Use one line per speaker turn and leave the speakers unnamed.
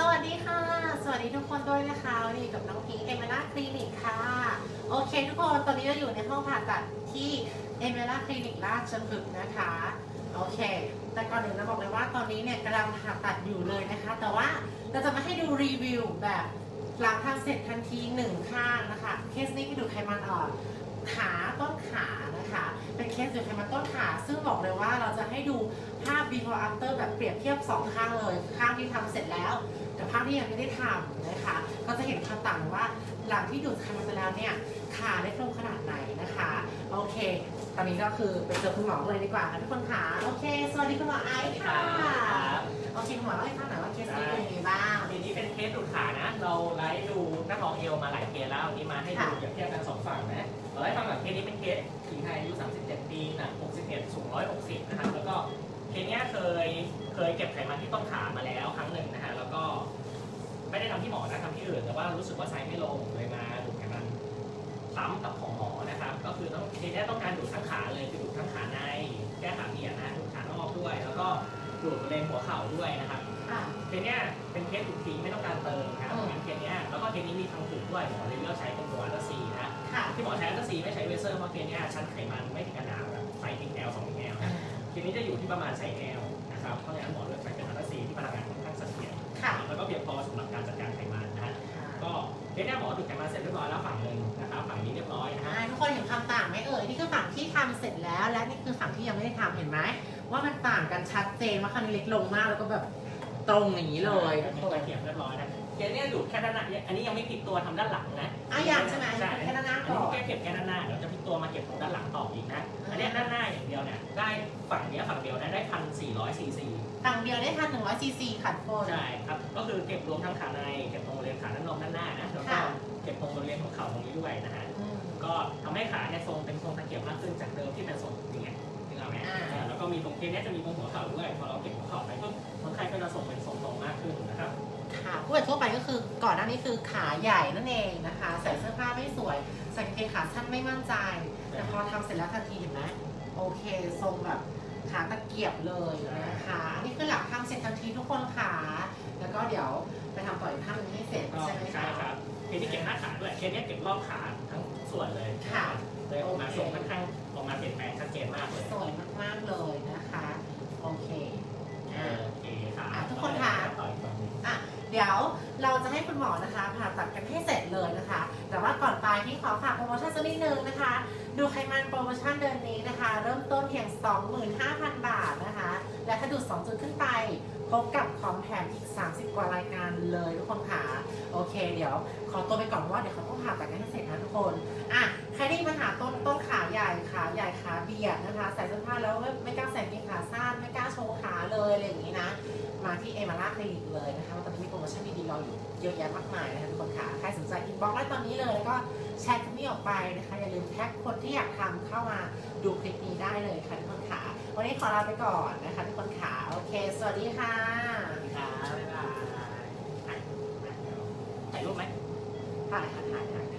สวัสดีค่ะ สวัสดีทุกคนด้วยนะคะวันนี้กับน้องพีเอเมล่าคลินิกค่ะ โอเค ทุกคน ตอนนี้เราอยู่ในห้องผ่าตัดที่เอเมล่าคลินิกราชพฤกษ์นะคะ โอเค แต่ก่อนอื่นเราบอกเลยว่าตอนนี้เนี่ยกำลังผ่าตัดอยู่เลยนะคะ แต่ว่าเราจะมาให้ดูรีวิวแบบหลังทำเสร็จทันทีหนึ่งข้างนะคะ เคสนี้คือดูไขมันอ่อน ขาต้นขานะคะเป็นเคสดูดไขมันต้นขาซึ่งบอกเลยว่าเราจะให้ดูภาพ before after แบบเปรียบเทียบสองข้างเลย ข้างที่ทำเสร็จแล้วกับภาพที่ยังไม่ได้ทำนะคะ ก็จะเห็นความต่างว่าหลังที่ดูดไขมันไปแล้วเนี่ยขาเล็กลงขนาดไหนนะคะ โอเค ตอนนี้ก็คือไปเจอคุณหมอเลยดีกว่าค่ะทุกคนค่ะโอเค สวัสดีคุณหมอไอซ์ค่ะโอเคคุณหมอเล่าให้ฟังหน่อยว่าเคสนี้เป็นยังไงบ้าง
ทีนี้เป็นเคสดูดขานะ เราไลฟ์ดูหน้าท้องเอวมาหลายเคสแล้ววันนี้มาให้ดู
ค่ะ
เปรียบเทียบกันสองฝั่งนะ สูง 160 นะครับ แล้วก็เคสเนี้ยเคยเคยเก็บไขมันที่ต้นขามาแล้วครั้งหนึ่งนะฮะ แล้วก็ไม่ได้ทำที่หมอนะทำที่อื่น แต่ว่ารู้สึกว่าไซส์ไม่ลงเลยมาดูดไขมันซ้ำกับของหมอนะครับ ก็คือต้องเคสเนี้ยต้องการดูดทั้งขาเลยคือดูดทั้งขาใน แก้ขาเบียดนะดูดขานอกด้วย แล้วก็ดูดบริเวณหัวเข่าด้วยนะครับ
ค่ะ
เคสเนี้ยเป็นเคสถูกทิ้งไม่ต้องการเติมครับ
อืม
งั้นเคสเนี้ยแล้วก็เคสนี้มีทางถูกด้วยหมอเลยเลือกใช้เป็นตัวอัลตราซีนะ
ค่ะ
ที่หมอใช้อัลตราซีไม่ใช้เวเซอร์เพราะเคสเนี้ยชั้นไขมันไม่ถึงขนาดแบบ ไซส์ทิ้งแอลสองทิ้งแอลนะเคสนี้จะอยู่ที่ประมาณไซส์แอลนะครับ เพราะฉะนั้นหมอเลือกใช้เป็นอัลตราซีที่พลังงานค่อนข้างเสถียร
ค่ะ
แล้วก็เพียงพอสำหรับการจัดการไขมันนะฮะก็เคสเนี้ยหมอดูดไขมันเสร็จเรียบร้อยแล้วฝั่งหนึ่งนะครับฝั่งนี้เรียบร้อยนะฮะ
อ่าทุกคนเห็นความต่างไหมเอ่ยนี่คือฝั่งที่ทำเสร็จแล้ว และนี่คือฝั่งที่ยังไม่ได้ทำเห็นไหมว่ามันต่างกันชัดเจนว่าครั้งนี้เล็กลงมากแล้วก็แบบตรงอย่างนี้เลย
อันนี้ตะเกียบเรียบร้อยนะเคสเนี้ยดูดแค่ด้านหน้าอันนี้ยังไม่พลิกตัวทำด้านหลังนะ
อะอย่างใช่ไหม
ใช่
แค่ด้านหน้า
อัน
ก่
นี้
อน
แค่เก็บแค่ด้านหน้าเดี๋ยวจะพลิกตัวมาเก็บตรงด้านหลังต่ออีกนะอันเนี้ย ด้านหน้าอย่างเดียวเนี่ยได้ฝั่งเนี้ยฝั่งเดียวนะได้พันสี่ร้อยซีซี
ฝั่งเดียวได้พันหนึ่งร้อยซีซีค่ะทุกคน
ใช่ครับก็คือเก็บรวมทั้งขาในเก็บตรงบริเวณขาด้านนอกด้านหน้านะแล้วก็
ค่ะ
เก็บตรงบริเวณของเข่าตรงนี้ด้วยนะฮะ
อืม
ก็ทำให้ขาเนี่ยทรงเป็นทรงตะเกียบมากขึ้นจากเดิมที่เป็นทรงอย่างเงี้ยนึกออกไหม
อ่า
อ่าแล้วก็มีตรงเคสเนี้ยจะมีตรงหัวเข่าด้วยพอเราเก็บหัวเข่าไปปุ๊บคนไข้ก็จะทรงเป็นทรงตรงมากขึ้นนะครับ
ค่ะผู้ป่วยทั่วไปก็คือก่อนหน้านี้คือขาใหญ่นั่นเองนะคะ ใส่เสื้อผ้าไม่สวยใส่กางเกงขาสั้นไม่มั่นใจ แต่พอทำเสร็จแล้วทันทีเห็นไหมโอเคทรงแบบขาตะเกียบเลยนะคะอันนี้คือหลังทำเสร็จทันทีทุกคนขาแล้วก็เดี๋ยวไปทำต่ออีกท่านึงให้เสร็จ
ก็
ใช่ไหม
ใช่
คะ
ครับเคสนี้เก็บหน้าขาด้วยเคสเนี้ยเก็บรอบขาทั้งส่วนเลย
ค่ะ
เลยออกมาทรงค่อนข้างออกมาเปลี่ยนแปลงชัดเจนมากเลย
สวยมากๆเลยนะคะโอเคอะ
โอเคค่ะ
อะทุกคนค่ะ
ต่ออีกฝั่งหนึ่ง
เดี๋ยวเราจะให้คุณหมอนะคะผ่าตัดกันให้เสร็จเลยนะคะ แต่ว่าก่อนไป ที่ขอฝากโปรโมชั่นสักนิดนึงนะคะ ดูไขมันโปรโมชั่นเดือนนี้นะคะ เริ่มต้นเพียง 25,000 บาทนะคะ และถ้าดูด2จุดขึ้นไป พบกับของแถมอีก 30 กว่ารายการเลยทุกคนค่ะ โอเค เดี๋ยว ขอตัวไปก่อนว่าเดี๋ยวเขาต้องผ่าตัดกันให้เสร็จนะทุกคน อะ ใครที่มีปัญหาต้นต้นขาใหญ่ขาใหญ่ขาเบียดนะคะ ใส่เสื้อผ้าแล้วไม่กล้าใส่กางเกงขาสั้นไม่กล้าโชว์ขา เลยอะไรอย่างนี้นะ มาที่เอมาร่าคลินิกเลยนะคะว่าตอนนี้มีโปรโมชั่นดีๆรออยู่เยอะแยะมากมายนะคะทุกคนค่ะ ใครสนใจอินบ็อกซ์ได้ตอนนี้เลย แล้วก็แชร์คลิปนี้ออกไปนะคะ อย่าลืมแท็กคนที่อยากทำเข้ามาดูคลิปนี้ได้เลยค่ะทุกคนค่ะ วันนี้ขอลาไปก่อนนะคะทุกคนค่ะ โอเค สวัสดีค่ะ
ครับบ๊ายบายถ่ายถ่ายรูปไหม
ถ่ายค่ะถ่ายถ่าย